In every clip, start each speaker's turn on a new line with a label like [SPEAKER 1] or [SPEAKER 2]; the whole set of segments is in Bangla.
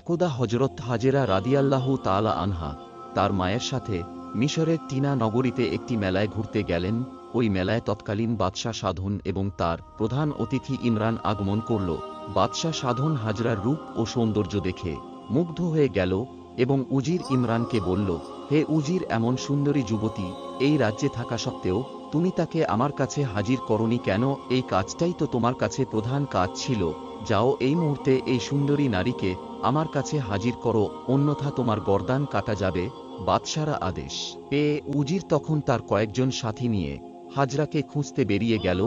[SPEAKER 1] একদা হজরত হাজেরা রাদিয়াল্লাহু তাআলা আনহা, তার মায়ের সাথে মিশরের টিনা নগরীতে একটি মেলায় ঘুরতে গেলেন। ওই মেলায় তৎকালীন বাদশাহ সাধন এবং তার প্রধান অতিথি ইমরান আগমন করল। বাদশাহ সাধন হাজরার রূপ ও সৌন্দর্য দেখে মুগ্ধ হয়ে গেল এবং উজির ইমরানকে বলল, হে উজির, এমন সুন্দরী যুবতী, এই রাজ্যে থাকা সত্ত্বেও তুমি তাকে আমার কাছে হাজির করনি কেন? এই কাজটাই তো তোমার কাছে প্রধান কাজ ছিল। যাও এই মুহূর্তে এই সুন্দরী নারীকে আমার কাছে হাজির করো, অন্যথা তোমার গর্দান কাটা যাবে, বাদশারা আদেশ। পেয়ে উজির তখন তার কয়েকজন সাথী নিয়ে হাজরাকে খুঁজতে বেরিয়ে গেল।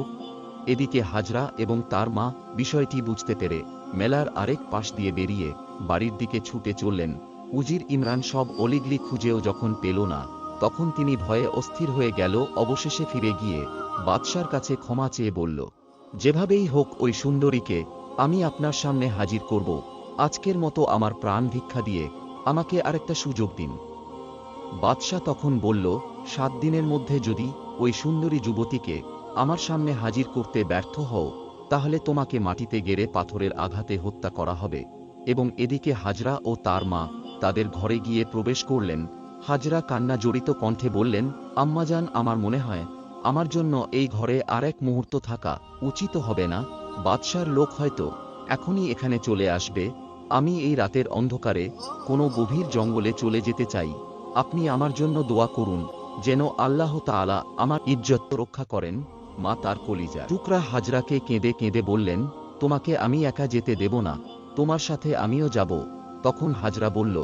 [SPEAKER 1] এদিকে হাজরা এবং তার মা বিষয়টি বুঝতে পেরে মেলার আরেক পাশ দিয়ে বেরিয়ে বাড়ির দিকে ছুটে চললেন। উজির ইমরান সব অলিগলি খুঁজেও যখন পেল না, তখন তিনি ভয়ে অস্থির হয়ে গেল, অবশেষে ফিরে গিয়ে বাদশার কাছে ক্ষমা চেয়ে বলল, যেভাবেই হোক ওই সুন্দরীকে আমি আপনার সামনে হাজির করব। আজকের মতো আমার প্রাণ ভিক্ষা দিয়ে আমাকে আরেকটা সুযোগ দিন। বাদশাহ তখন বলল, সাত দিনের মধ্যে যদি ওই সুন্দরী যুবতীকে আমার সামনে হাজির করতে ব্যর্থ হও, তাহলে তোমাকে মাটিতে গেড়ে পাথরের আঘাতে হত্যা করা হবে এবং এদিকে হাজরা ও তার মা তাদের ঘরে গিয়ে প্রবেশ করলেন। হাজরা কান্না জড়িত কণ্ঠে বললেন, আম্মাজান, আমার মনে হয় আমার জন্য এই ঘরে আর এক মুহূর্ত থাকা উচিত হবে না। বাদশার লোক হয়তো এখনই এখানে চলে আসবে, আমি এই রাতের অন্ধকারে কোনো গভীর জঙ্গলে চলে যেতে চাই। আপনি আমার জন্য দোয়া করুন, যেন আল্লাহ তাআলা আমার ইজ্জত রক্ষা করেন, মা তার কলিজা। টুকরা হাজরাকে কেঁদে কেঁদে বললেন, তোমাকে আমি একা যেতে দেব না, তোমার সাথে আমিও যাব। তখন হাজরা বলল,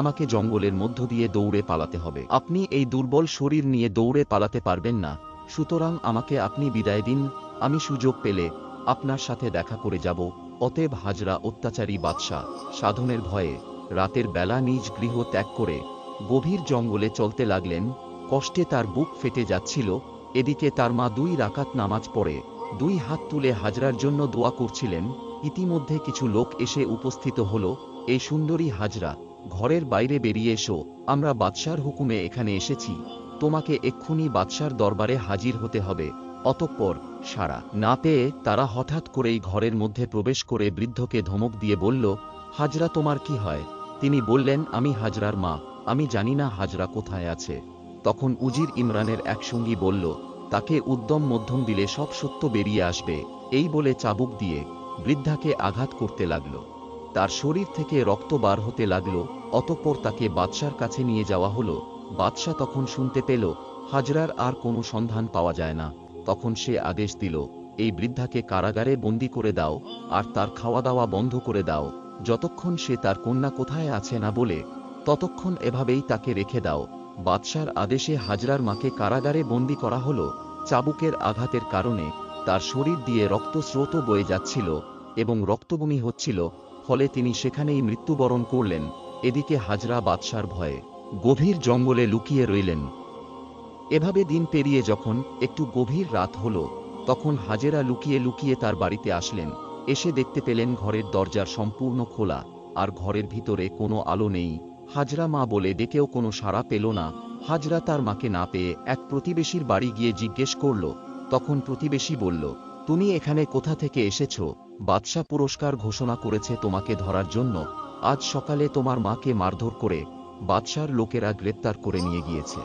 [SPEAKER 1] আমাকে জঙ্গলের মধ্য দিয়ে দৌড়ে পালাতে হবে। আপনি এই দুর্বল শরীর নিয়ে দৌড়ে পালাতে পারবেন না, সুতরাং আমাকে আপনি বিদায় দিন, আমি সুযোগ পেলে আপনার সাথে দেখা করে যাব, অতএব হাজরা অত্যাচারী বাদশাহ, সাধনের ভয়ে রাতের বেলা নিজ গৃহ ত্যাগ করে গভীর জঙ্গলে চলতে লাগলেন, কষ্টে তার বুক ফেটে যাচ্ছিল, এদিকে তার মা দুই রাকাত নামাজ পড়ে, দুই হাত তুলে হাজরার জন্য দোয়া করছিলেন, ইতিমধ্যে কিছু লোক এসে উপস্থিত হল এই সুন্দরী হাজরা, ঘরের বাইরে বেরিয়ে এসো, আমরা বাদশার হুকুমে এখানে এসেছি। তোমাকে এক্ষুনি বাদশার দরবারে হাজির হতে হবে। অতঃপর সারা না পেয়ে তারা হঠাৎ করেই ঘরের মধ্যে প্রবেশ করে বৃদ্ধকে ধমক দিয়ে বলল, হাজরা, তোমার কি হয়? তিনি বললেন, আমি হাজরার মা, আমি জানি না হাজরা কোথায় আছে। তখন উজির ইমরানের এক সঙ্গী বলল, তাকে উদ্যম মধ্যম দিলে সব সত্য বেরিয়ে আসবে। এই বলে চাবুক দিয়ে বৃদ্ধাকে আঘাত করতে লাগল। তার শরীর থেকে রক্ত বার হতে লাগল, অতঃপর তাকে বাদশার কাছে নিয়ে যাওয়া হলো। বাদশাহ তখন শুনতে পেল, হাজরার আর কোনো সন্ধান পাওয়া যায় না। তখন সে আদেশ দিল, এই বৃদ্ধাকে কারাগারে বন্দি করে দাও, আর তার খাওয়া দাওয়া বন্ধ করে দাও। যতক্ষণ সে তার কন্যা কোথায় আছে না বলে, ততক্ষণ এভাবেই তাকে রেখে দাও। বাদশার আদেশে হাজরার মাকে কারাগারে বন্দি করা হলো। চাবুকের আঘাতের কারণে তার শরীর দিয়ে রক্তস্রোত বয়ে যাচ্ছিল এবং রক্তবমি হচ্ছিল, ফলে তিনি সেখানেই মৃত্যুবরণ করলেন। এদিকে হাজরা বাদশার ভয়ে গভীর জঙ্গলে লুকিয়ে রইলেন। এভাবে দিন পেরিয়ে যখন একটু গভীর রাত হল, তখন হাজেরা লুকিয়ে লুকিয়ে তার বাড়িতে আসলেন। এসে দেখতে পেলেন ঘরের দরজার সম্পূর্ণ খোলা, আর ঘরের ভিতরে কোনো আলো নেই। হাজরা মা বলে ডেকেও কোনো সাড়া পেল না। হাজরা তার মাকে না পেয়ে এক প্রতিবেশীর বাড়ি গিয়ে জিজ্ঞেস করল। তখন প্রতিবেশী বলল, তুমি এখানে কোথা থেকে এসেছ? বাদশাহ পুরস্কার ঘোষণা করেছে তোমাকে ধরার জন্য। আজ সকালে তোমার মাকে মারধর করে বাদশার লোকেরা গ্রেপ্তার করে নিয়ে গিয়েছে।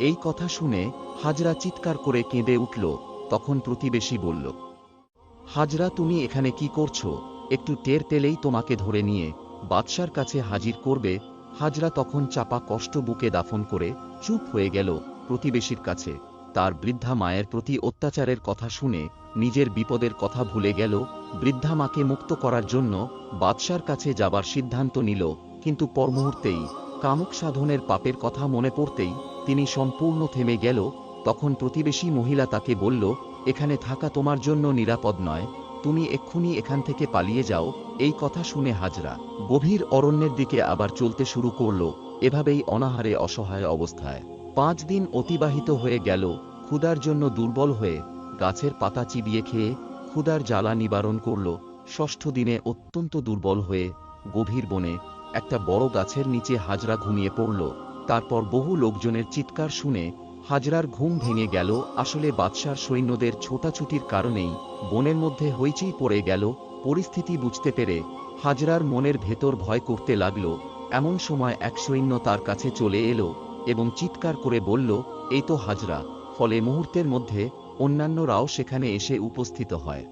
[SPEAKER 1] এই কথা শুনে হাজরা চিৎকার করে কেঁদে উঠল, তখন প্রতিবেশী বলল, হাজরা, তুমি এখানে কি করছ? একটু টের পেলেই তোমাকে ধরে নিয়ে বাদশার কাছে হাজির করবে। হাজরা তখন চাপা কষ্ট বুকে দাফন করে চুপ হয়ে গেল প্রতিবেশীর কাছে। তার বৃদ্ধা মায়ের প্রতি অত্যাচারের কথা শুনে নিজের বিপদের কথা ভুলে গেল। বৃদ্ধা মাকে মুক্ত করার জন্য বাদশার কাছে যাবার সিদ্ধান্ত নিল কিন্তু পর মুহূর্তেই কামুক সাধনের পাপের কথা মনে পড়তেই তিনি সম্পূর্ণ থেমে গেল, তখন প্রতিবেশী মহিলা তাকে বলল, এখানে থাকা তোমার জন্য নিরাপদ নয়, তুমি এক্ষুনি এখান থেকে পালিয়ে যাও। এই কথা শুনে হাজরা গভীর অরণ্যের দিকে আবার চলতে শুরু করল, এভাবেই অনাহারে অসহায় অবস্থায়। পাঁচ দিন অতিবাহিত হয়ে গেল ক্ষুদার জন্য দুর্বল হয়ে গাছের পাতা চিবিয়ে খেয়ে ক্ষুদার জ্বালা নিবারণ করল। ষষ্ঠ দিনে অত্যন্ত দুর্বল হয়ে গভীর বনে একটা বড় গাছের নিচে হাজরা ঘুমিয়ে পড়ল। তারপর বহু লোকজনের চিৎকার শুনে হাজরার ঘুম ভেঙে গেল। আসলে বাদশার সৈন্যদের ছোটাছুটির কারণেই বনের মধ্যে হইচই পড়ে গেল। পরিস্থিতি বুঝতে পেরে হাজরার মনের ভেতর ভয় করতে লাগল। এমন সময় এক সৈন্য তার কাছে চলে এলো এবং চিৎকার করে বলল, এই তো হাজরা। ফলে মুহূর্তের মধ্যে অন্যান্যরাও সেখানে এসে উপস্থিত হয়।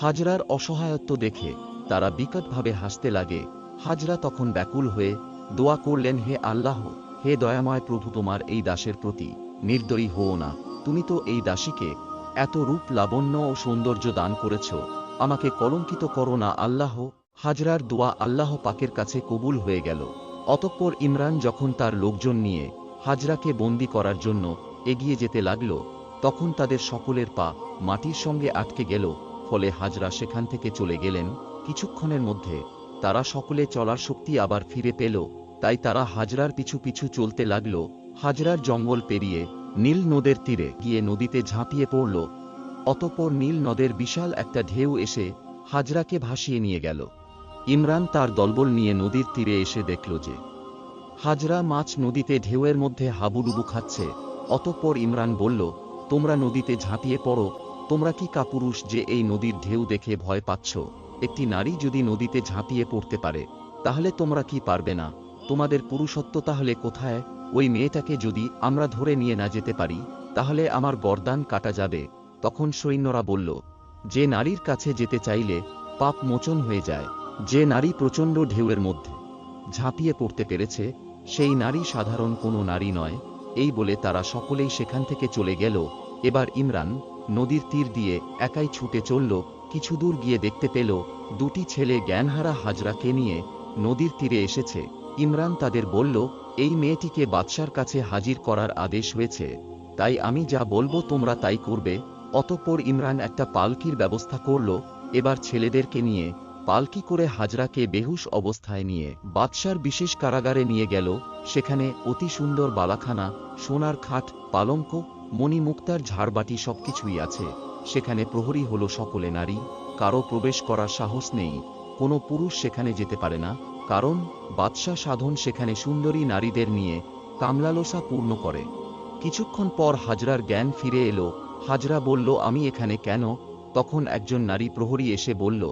[SPEAKER 1] হাজরার অসহায়ত্ব দেখে তারা বিকটভাবে হাসতে লাগে। হাজরা তখন ব্যাকুল হয়ে দোয়া করলেন, হে আল্লাহ, হে দয়াময় প্রভু তোমার এই দাসের প্রতি, নির্দয়ী হও না। তুমি তো এই দাসীকে এত রূপ, লাবণ্য ও সৌন্দর্য দান করেছ। আমাকে কলঙ্কিত করো না, আল্লাহ। হাজরার দোয়া আল্লাহ পাকের কাছে কবুল হয়ে গেল। অতঃপর ইমরান যখন তার লোকজন নিয়ে হাজরাকে বন্দি করার জন্য এগিয়ে যেতে লাগল, তখন তাদের সকলের পা মাটির সঙ্গে আটকে গেল। ফলে হাজরা সেখান থেকে চলে গেলেন। কিছুক্ষণের মধ্যে তারা সকলে চলার শক্তি আবার ফিরে পেল, তাই তারা হাজরার পিছু পিছু চলতে লাগল। হাজরার জঙ্গল পেরিয়ে নীল নদের তীরে গিয়ে নদীতে ঝাঁপিয়ে পড়ল। অতঃপর নীল নদের বিশাল একটা ঢেউ এসে হাজরাকে ভাসিয়ে নিয়ে গেল। ইমরান তার দলবল নিয়ে নদীর তীরে এসে দেখল যে, হাজরা মাছ নদীতে ঢেউয়ের মধ্যে হাবুডুবু খাচ্ছে। অতঃপর ইমরান বলল, তোমরা নদীতে ঝাঁপিয়ে পড়ো, তোমরা কি কাপুরুষ যে এই নদীর ঢেউ দেখে ভয় পাচ্ছ? একটি নারী যদি নদীতে ঝাঁপিয়ে পড়তে পারে, তাহলে তোমরা কি পারবে না? তোমাদের পুরুষত্ব তাহলে কোথায়? ওই মেয়েটাকে যদি আমরা ধরে নিয়ে না যেতে পারি, তাহলে আমার গর্দান কাটা যাবে। তখন সৈন্যরা বলল, যে নারীর কাছে যেতে চাইলে পাপ মোচন হয়ে যায়। যে নারী প্রচণ্ড ঢেউয়ের মধ্যে ঝাঁপিয়ে পড়তে পেরেছে, সেই নারী সাধারণ কোনো নারী নয়। এই বলে তারা সকলেই সেখান থেকে চলে গেল। এবার ইমরান নদীর তীর দিয়ে একাই ছুটে চলল কিছু দূর গিয়ে দেখতে পেল, দুটি ছেলে জ্ঞানহারা হাজরাকে নিয়ে নদীর তীরে এসেছে। ইমরান তাদের বলল, এই মেয়েটিকে বাদশার কাছে হাজির করার আদেশ হয়েছে। তাই আমি যা বলব তোমরা তাই করবে। অতঃপর ইমরান একটা পালকির ব্যবস্থা করল, এবার ছেলেদেরকে নিয়ে পালকি করে হাজরাকে বেহুশ অবস্থায় নিয়ে বাদশার বিশেষ কারাগারে নিয়ে গেল। সেখানে অতি সুন্দর বালাখানা, সোনার খাট, পালঙ্ক, মণিমুক্তার ঝাড়বাটি সবকিছুই আছে। সেখানে প্রহরী হল সকলে নারী, কারও প্রবেশ করার সাহস নেই, কোনো পুরুষ সেখানে যেতে পারে না, কারণ বাদশাহ সাধন সেখানে সুন্দরী নারীদের নিয়ে কামলালসা পূর্ণ করে। কিছুক্ষণ পর হাজরার জ্ঞান ফিরে এলো, হাজরা বলল, আমি এখানে কেন? তখন একজন নারী প্রহরী এসে বলল,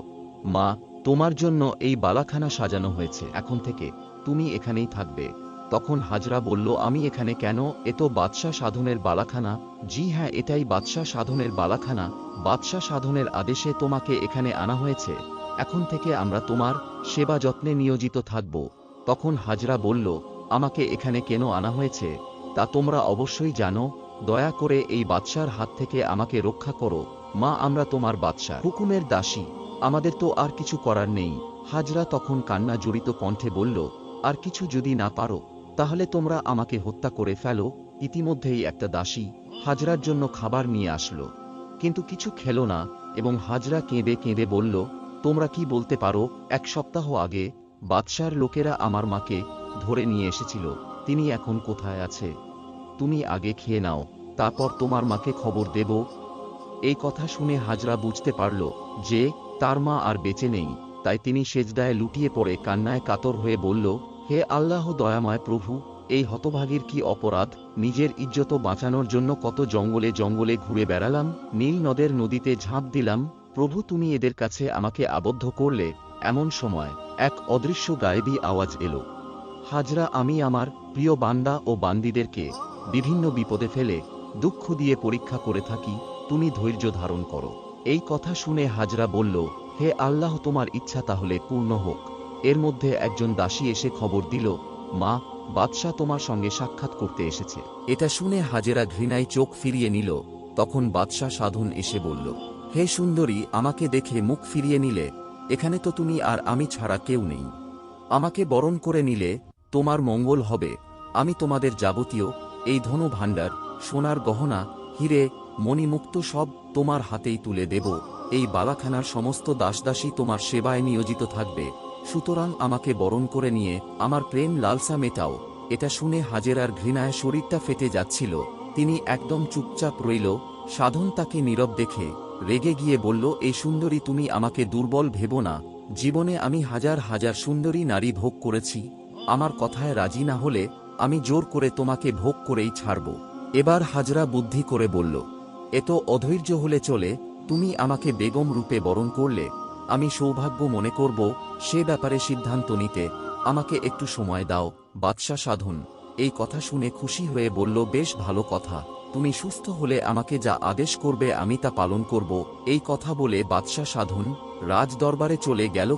[SPEAKER 1] মা, তোমার জন্য এই বালাখানা সাজানো হয়েছে, এখন থেকে তুমি এখানেই থাকবে। তখন হাজরা বলল, আমি এখানে কেন? এ তো বাদশাহ সাধনের বালাখানা। জি হ্যাঁ এটাই বাদশাহ সাধনের বালাখানা। বাদশাহ সাধনের আদেশে তোমাকে এখানে আনা হয়েছে। এখন থেকে আমরা তোমার সেবা যত্নে নিয়োজিত থাকব। তখন হাজরা বলল, আমাকে এখানে কেন আনা হয়েছে? তা তোমরা অবশ্যই জানো। দয়া করে এই বাদশার হাত থেকে আমাকে রক্ষা করো। মা, আমরা তোমার বাদশা হুকুমের দাসী। আমাদের তো আর কিছু করার নেই। হাজরা তখন কান্না জড়িত কণ্ঠে বলল, আর কিছু যদি না পারো তাহলে তোমরা আমাকে হত্যা করে ফেলো। ইতিমধ্যেই একটা দাসী হাজরার জন্য খাবার নিয়ে আসলো। কিন্তু কিছু খেলো না এবং হাজরা কেঁদে কেঁদে বলল, তোমরা কি বলতে পারো, এক সপ্তাহ আগে বাদশার লোকেরা আমার মাকে ধরে নিয়ে এসেছিল। তিনি এখন কোথায় আছে? তুমি আগে খেয়ে নাও, তারপর তোমার মাকে খবর দেব এই কথা শুনে হাজরা বুঝতে পারল যে তার মা আর বেঁচে নেই। তাই তিনি সেজদায় লুটিয়ে পড়ে কান্নায় কাতর হয়ে বলল হে আল্লাহ দয়াময় প্রভু, এই হতভাগীর কি অপরাধ? নিজের ইজ্জত বাঁচানোর জন্য কত জঙ্গলে জঙ্গলে ঘুরে বেড়ালাম, নীল নদের নদীতে ঝাঁপ দিলাম, প্রভু তুমি এদের কাছে আমাকে আবদ্ধ করলে, এমন সময় এক অদৃশ্য গায়েবী আওয়াজ এলো। হাজরা, আমি আমার প্রিয় বান্দা ও বান্দিদেরকে বিভিন্ন বিপদে ফেলে, দুঃখ দিয়ে পরীক্ষা করে থাকি, তুমি ধৈর্য ধারণ করো। এই কথা শুনে হাজরা বলল, হে আল্লাহ, তোমার ইচ্ছা তাহলে পূর্ণ হোক। এর মধ্যে একজন দাসী এসে খবর দিল, মা, বাদশাহ তোমার সঙ্গে সাক্ষাৎ করতে এসেছে। এটা শুনে হাজেরা ঘৃণায় চোখ ফিরিয়ে নিল। তখন বাদশাহ সাধন এসে বলল, হে সুন্দরী, আমাকে দেখে মুখ ফিরিয়ে নিলে, এখানে তো তুমি আর আমি ছাড়া কেউ নেই। আমাকে বরণ করে নিলে, তোমার মঙ্গল হবে। আমি তোমাদের যাবতীয়, এই ধনু ভাণ্ডার, সোনার গহনা, হিরে, মণিমুক্ত সব তোমার হাতেই তুলে দেব। এই বালাখানার সমস্ত দাসদাসী তোমার সেবায় নিয়োজিত থাকবে। সুতরাং আমাকে বরণ করে নিয়ে আমার প্রেম লালসা মেটাও। এটা শুনে হাজেরার ঘৃণায় শরীরটা ফেটে যাচ্ছিল। তিনি একদম চুপচাপ রইল। সাধন তাকে নীরব দেখে, রেগে গিয়ে বলল এই সুন্দরী, তুমি আমাকে দুর্বল ভেবো না। জীবনে আমি হাজার হাজার সুন্দরী নারী ভোগ করেছি। আমার কথায় রাজি না হলে আমি জোর করে তোমাকে ভোগ করেই ছাড়ব। এবার হাজরা বুদ্ধি করে বলল এত অধৈর্য হলে চলে, তুমি আমাকে বেগম রূপে বরণ করলে। আমি সৌভাগ্য মনে করব, সে ব্যাপারে সিদ্ধান্ত নিতে, আমাকে একটু সময় দাও বাদশা সাধন। এই কথা শুনে খুশি হয়ে বলল, বেশ ভালো কথা। তুমি সুস্থ হলে আমাকে যা আদেশ করবে আমি তা পালন করব। এই কথা বলে বাদশা সাধন রাজ দরবারে চলে গেল।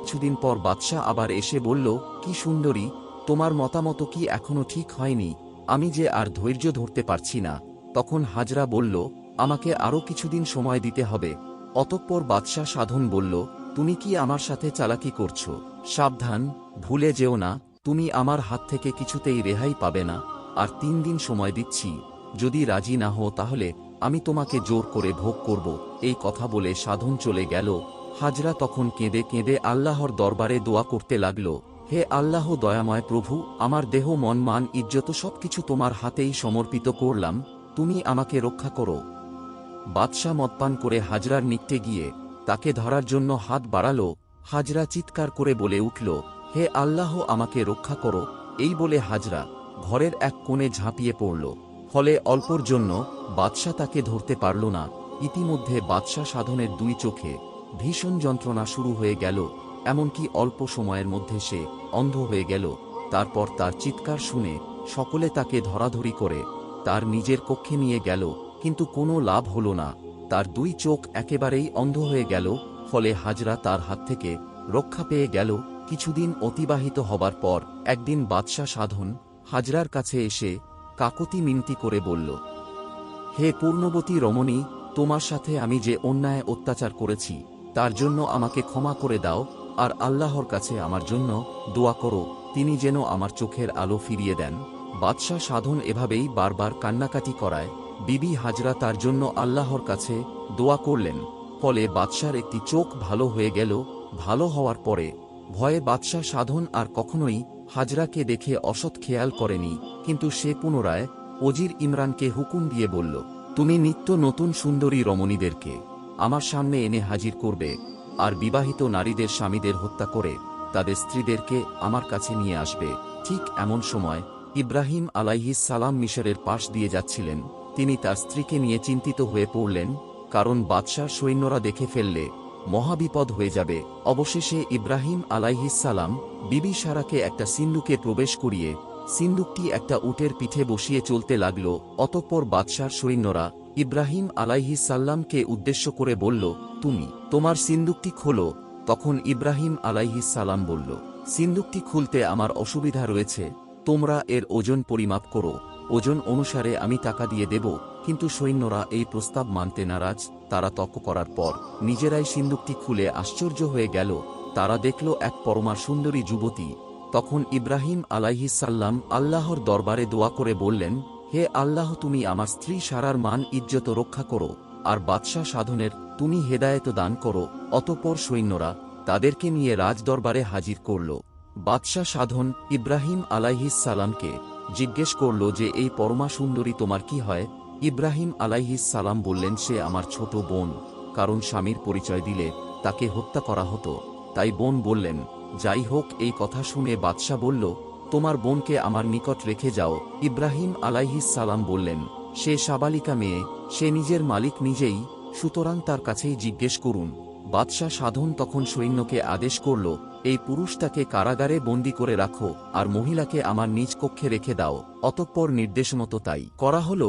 [SPEAKER 1] কিছুদিন পর বাদশাহ আবার এসে বলল, কি সুন্দরী, তোমার মতামত কি এখনও ঠিক হয়নি? আমি যে আর ধৈর্য ধরতে পারছি না। তখন হাজরা বলল, আমাকে আরও কিছুদিন সময় দিতে হবে। অতঃপর বাদশাহ সাধন বলল, তুমি কি আমার সাথে চালাকি করছ? সাবধান, ভুলে যেও না, তুমি আমার হাত থেকে কিছুতেই রেহাই পাবে না। আর তিন দিন সময় দিচ্ছি। যদি রাজি না হও তাহলে আমি তোমাকে জোর করে ভোগ করব। এই কথা বলে সাধন চলে গেল। হাজরা তখন কেঁদে কেঁদে আল্লাহর দরবারে দোয়া করতে লাগল, হে আল্লাহ দয়াময় প্রভু, আমার দেহ, মন, মান, ইজ্জত সবকিছু তোমার হাতেই সমর্পিত করলাম। তুমি আমাকে রক্ষা করো। বাদশাহ মদপান করে হাজরার নিকটে গিয়ে তাকে ধরার জন্য হাত বাড়ালো। হাজরা চিৎকার করে বলে উঠল, হে আল্লাহ, আমাকে রক্ষা করো। এই বলে হাজরা ঘরের এক কোণে ঝাঁপিয়ে পড়ল। ফলে অল্পর জন্য বাদশাহ তাকে ধরতে পারল না। ইতিমধ্যে বাদশাহ সাধনের দুই চোখে ভীষণ যন্ত্রণা শুরু হয়ে গেল, এমনকি অল্প সময়ের মধ্যে সে অন্ধ হয়ে গেল। তারপর তার চিৎকার শুনে সকলে তাকে ধরাধরি করে তার নিজের কক্ষে নিয়ে গেল। কিন্তু কোনো লাভ হল না। তার দুই চোখ একেবারেই অন্ধ হয়ে গেল, ফলে হাজরা তার হাত থেকে রক্ষা পেয়ে গেল কিছুদিন অতিবাহিত হবার পর। একদিন বাদশাহ সাধন হাজরার কাছে এসে কাকতি মিনতি করে বলল, হে পূর্ণবতী রমণী, তোমার সাথে আমি যে অন্যায় অত্যাচার করেছি, তার জন্য আমাকে ক্ষমা করে দাও, আর আল্লাহর কাছে আমার জন্য দোয়া করো, তিনি যেন আমার চোখের আলো ফিরিয়ে দেন। বাদশাহ সাধন এভাবেই বারবার কান্নাকাটি করায়। বিবি হাজরা তার জন্য আল্লাহর কাছে দোয়া করলেন। ফলে বাদশার একটি চোখ ভালো হয়ে গেল। ভালো হওয়ার পরে ভয়ে বাদশাহ সাধন আর কখনোই হাজরাকে দেখে অসৎ খেয়াল করেনি। কিন্তু সে পুনরায় অজির ইমরানকে হুকুম দিয়ে বলল, তুমি নিত্য নতুন সুন্দরী রমণীদেরকে আমার সামনে এনে হাজির করবে আর বিবাহিত নারীদের স্বামীদের হত্যা করে তাদের স্ত্রীদেরকে আমার কাছে নিয়ে আসবে। ঠিক এমন সময় ইব্রাহিম আলাইহিস সালাম মিশরের পাশ দিয়ে যাচ্ছিলেন। তিনি তার স্ত্রীকে নিয়ে চিন্তিত হয়ে পড়লেন, কারণ বাদশার সৈন্যরা দেখে ফেললে মহাবিপদ হয়ে যাবে। অবশেষে ইব্রাহিম আলাইহিস সালাম বিবি সারাকে একটা সিন্দুকে প্রবেশ করিয়ে সিন্দুকটি একটা উটের পিঠে বসিয়ে চলতে লাগল। অতঃপর বাদশার সৈন্যরা ইব্রাহিম আলাইহিস সাল্লামকে উদ্দেশ্য করে বলল, তুমি তোমার সিন্দুকটি খোলো। তখন ইব্রাহিম আলাইহিস সালাম বলল সিন্দুকটি খুলতে আমার অসুবিধা রয়েছে। তোমরা এর ওজন পরিমাপ করো। ওজন অনুসারে আমি টাকা দিয়ে দেব, কিন্তু সৈন্যরা এই প্রস্তাব মানতে নারাজ। তারা তর্ক করার পর নিজেরাই সিন্দুকটি খুলে আশ্চর্য হয়ে গেল। তারা দেখল এক পরমা সুন্দরী যুবতী। তখন ইব্রাহিম আলাইহিসাল্লাম আল্লাহর দরবারে দোয়া করে বললেন, হে আল্লাহ, তুমি আমার স্ত্রী সারার মান, ইজ্জত রক্ষা করো, আর বাদশাহ সাধনের তুমি হেদায়েত দান করো। অতপর সৈন্যরা তাদেরকে নিয়ে রাজদরবারে হাজির করল। বাদশাহ সাধন ইব্রাহিম আলাইহিস সালামকে জিজ্ঞেস করল যে, এই পরমা সুন্দরী তোমার কি হয়? ইব্রাহিম আলাইহিস সালাম বললেন, সে আমার ছোট বোন। কারণ স্বামীর পরিচয় দিলে তাকে হত্যা করা হতো। তাই বোন বললেন, যাই হোক, এই কথা শুনে বাদশাহ বলল, তোমার বোনকে আমার নিকট রেখে যাও। ইব্রাহিম আলাইহিস সালাম বললেন, সে সাবালিকা মেয়ে, সে নিজের মালিক নিজেই, সুতরাং তার কাছেই জিজ্ঞেস করুন। বাদশাহ সাধন তখন সৈন্যকে আদেশ করল এই পুরুষটাকে কারাগারে বন্দি করে রাখো, আর মহিলাকে আমার নিজ কক্ষে রেখে দাও। অতঃপর নির্দেশমতো তাই করা হল।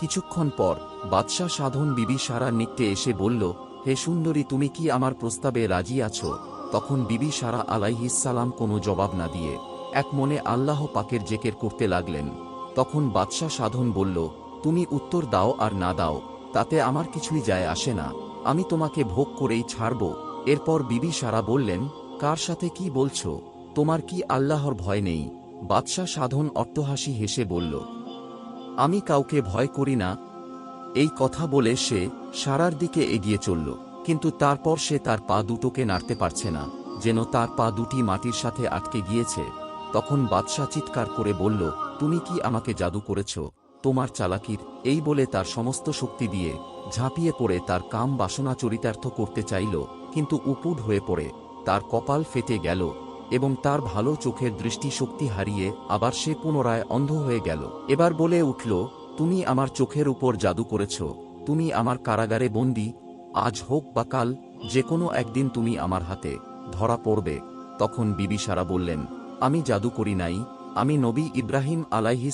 [SPEAKER 1] কিছুক্ষণ পর বাদশাহ সাধন বিবি সারা নিকটে এসে বলল, হে সুন্দরী, তুমি কি আমার প্রস্তাবে রাজি আছো? তখন বিবি সারা আলাইহিসালাম কোনো জবাব না দিয়ে এক মনে আল্লাহ পাকের জেকের করতে লাগলেন। তখন বাদশাহ সাধন বলল, তুমি উত্তর দাও আর না দাও, তাতে আমার কিছুই যায় আসে না। আমি তোমাকে ভোগ করেই ছাড়ব। এরপর বিবি সারা বললেন, কার সাথে কি বলছো? তোমার কি আল্লাহর ভয় নেই? বাদশাহ সাধন অট্টহাসি হেসে বলল, আমি কাউকে ভয় করি না। এই কথা বলে সে সারার দিকে এগিয়ে চলল, কিন্তু তারপর সে তার পা দুটোকে নাড়তে পারছে না। যেন তার পা দুটি মাটির সাথে আটকে গিয়েছে, তখন বাদশাহ চিৎকার করে বলল, তুমি কি আমাকে জাদু করেছ? তোমার চালাকির, এই বলে তার সমস্ত শক্তি দিয়ে ঝাঁপিয়ে পড়ে তার কাম বাসনা চরিতার্থ করতে চাইল। কিন্তু উপুড হয়ে পড়ে, তার কপাল ফেটে গেল এবং তার ভালো চোখের দৃষ্টিশক্তি হারিয়ে আবার সে পুনরায় অন্ধ হয়ে গেল। এবার বলে উঠল, তুমি আমার চোখের উপর জাদু করেছ, তুমি আমার কারাগারে বন্দি, আজ হোক বা কাল যে কোনো একদিন তুমি আমার হাতে ধরা পড়বে। তখন বিবি সারা বললেন, আমি জাদু করি নাই, আমি নবী ইব্রাহিম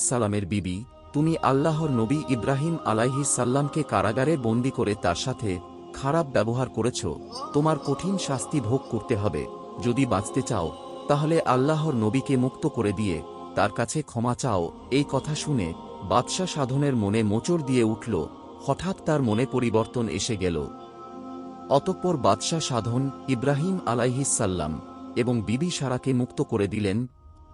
[SPEAKER 1] সালামের বিবি, তুমি আল্লাহর নবী ইব্রাহিম সাল্লামকে কারাগারে বন্দি করে তার সাথে খারাপ ব্যবহার করেছ, তোমার কঠিন শাস্তি ভোগ করতে হবে। যদি বাঁচতে চাও, তাহলে আল্লাহর নবীকে মুক্ত করে দিয়ে তার কাছে ক্ষমা চাও। এই কথা শুনে বাদশাহ সাধনের মনে মোচড় দিয়ে উঠল। হঠাৎ তার মনে পরিবর্তন এসে গেল। অতঃপর বাদশাহ সাধন ইব্রাহিম আলাইহিসাল্লাম এবং বিবি সারাকে মুক্ত করে দিলেন।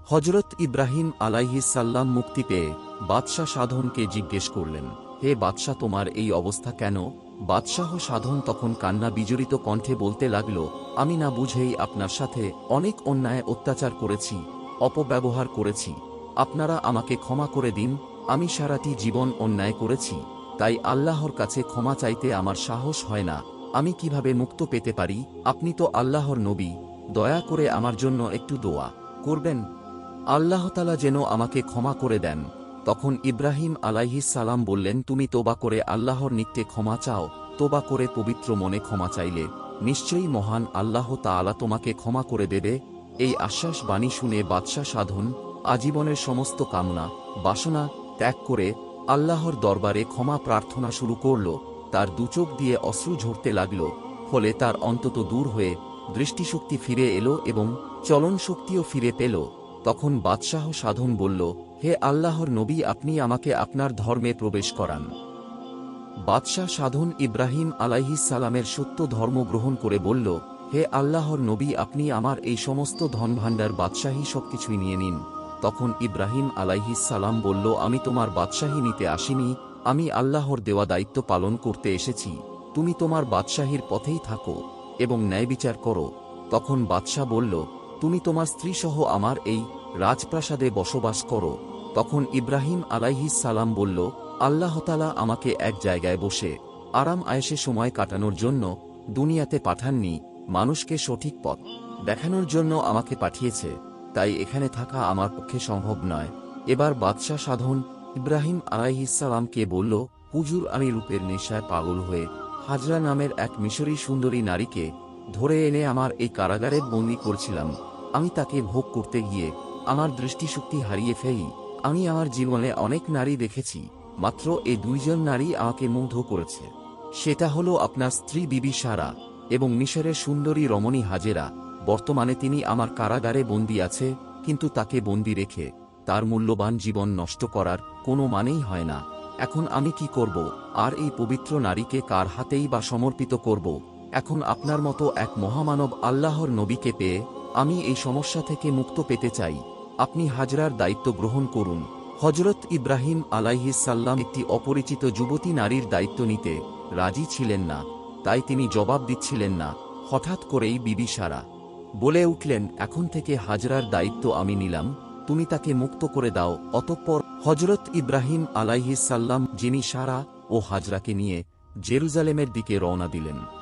[SPEAKER 1] হজরত ইব্রাহিম আলাইহিসাল্লাম মুক্তি পেয়ে বাদশাহ সাধনকে জিজ্ঞেস করলেন হে বাদশাহ, তোমার এই অবস্থা কেন? বাদশাহ সাধন তখন কান্না বিজড়িত কণ্ঠে বলতে লাগল, আমি না বুঝেই আপনার সাথে অনেক অন্যায় অত্যাচার করেছি, অপব্যবহার করেছি। আপনারা আমাকে ক্ষমা করে দিন, আমি সারাটি জীবন অন্যায় করেছি, তাই আল্লাহর কাছে ক্ষমা চাইতে আমার সাহস হয় না। আমি কীভাবে মুক্ত পেতে পারি? আপনি তো আল্লাহর নবী, দয়া করে আমার জন্য একটু দোয়া করবেন। আল্লাহতালা যেন আমাকে ক্ষমা করে দেন। তখন ইব্রাহিম সালাম বললেন, তুমি তোবা করে আল্লাহর নিত্যে ক্ষমা চাও, তোবা করে পবিত্র মনে ক্ষমা চাইলে। নিশ্চয়ই মহান আল্লাহ তাআলা তোমাকে ক্ষমা করে দেবে। এই আশ্বাস বাণী শুনে বাদশাহ সাধন, আজীবনের সমস্ত কামনা, বাসনা ত্যাগ করে আল্লাহর দরবারে ক্ষমা প্রার্থনা শুরু করল। তার দুচোখ দিয়ে অশ্রু ঝরতে লাগল, ফলে তার অন্তত দূর হয়ে দৃষ্টিশক্তি ফিরে এলো এবং চলন শক্তিও ফিরে পেল। তখন বাদশাহ সাধন বলল হে আল্লাহর নবী, আপনি আমাকে আপনার ধর্মে প্রবেশ করান। বাদশাহ সাধন ইব্রাহিম আলাইহিস সালামের সত্য ধর্ম গ্রহণ করে বলল, হে আল্লাহর নবী, আপনি আমার এই সমস্ত ধনভাণ্ডার বাদশাহী সবকিছুই নিয়ে নিন। তখন ইব্রাহিম আলাইহিস সালাম বলল, আমি তোমার বাদশাহী নিতে আসিনি, আমি আল্লাহর দেওয়া দায়িত্ব পালন করতে এসেছি, তুমি তোমার বাদশাহীর পথেই থাকো এবং ন্যায় বিচার করো। তখন বাদশাহ বলল, তুমি তোমার স্ত্রীসহ আমার এই রাজপ্রাসাদে বসবাস করো। তখন ইব্রাহিম আলাইহিস সালাম বলল আল্লাহতালা আমাকে এক জায়গায় বসে আরাম আয়েসে সময় কাটানোর জন্য দুনিয়াতে পাঠাননি, মানুষকে সঠিক পথ দেখানোর জন্য আমাকে পাঠিয়েছে, তাই এখানে থাকা আমার পক্ষে সম্ভব নয়। এবার বাদশাহ সাধন, ইব্রাহিম আলাইহিসালামকে বলল, হুজুর আমি রূপের নেশায় পাগল হয়ে হাজরা নামের এক মিশরী সুন্দরী নারীকে ধরে এনে আমার এই কারাগারে বন্দি করছিলাম, আমি তাকে ভোগ করতে গিয়ে আমার দৃষ্টিশক্তি হারিয়ে ফেলি। আমি আমার জীবনে অনেক নারী দেখেছি, মাত্র এই দুইজন নারী আমাকে মুগ্ধ করেছে। সেটা হলো আপনার স্ত্রী বিবি সারা এবং মিশরের সুন্দরী রমণী হাজেরা। বর্তমানে তিনি আমার কারাগারে বন্দী আছে, কিন্তু তাকে বন্দি রেখে তার মূল্যবান জীবন নষ্ট করার কোনো মানেই হয় না। এখন আমি কি করব? আর এই পবিত্র নারীকে কার হাতেই বা সমর্পিত করব? এখন আপনার মতো এক মহামানব আল্লাহর নবীকে পেয়ে আমি এই সমস্যা থেকে মুক্ত পেতে চাই। আপনি হাজরার দায়িত্ব গ্রহণ করুন। হজরত ইব্রাহিম আলাইহিস সাল্লাম একটি অপরিচিত যুবতী নারীর দায়িত্ব নিতে রাজি ছিলেন না। তাই তিনি জবাব দিচ্ছিলেন না। হঠাৎ করেই বিবি সারা বলে উঠলেন, এখন থেকে হাজরার দায়িত্ব আমি নিলাম, তুমি তাকে মুক্ত করে দাও। অতঃপর হজরত ইব্রাহিম আলাইহিস সাল্লাম যিনি সারা ও হাজরাকে নিয়ে জেরুজালেমের দিকে রওনা দিলেন।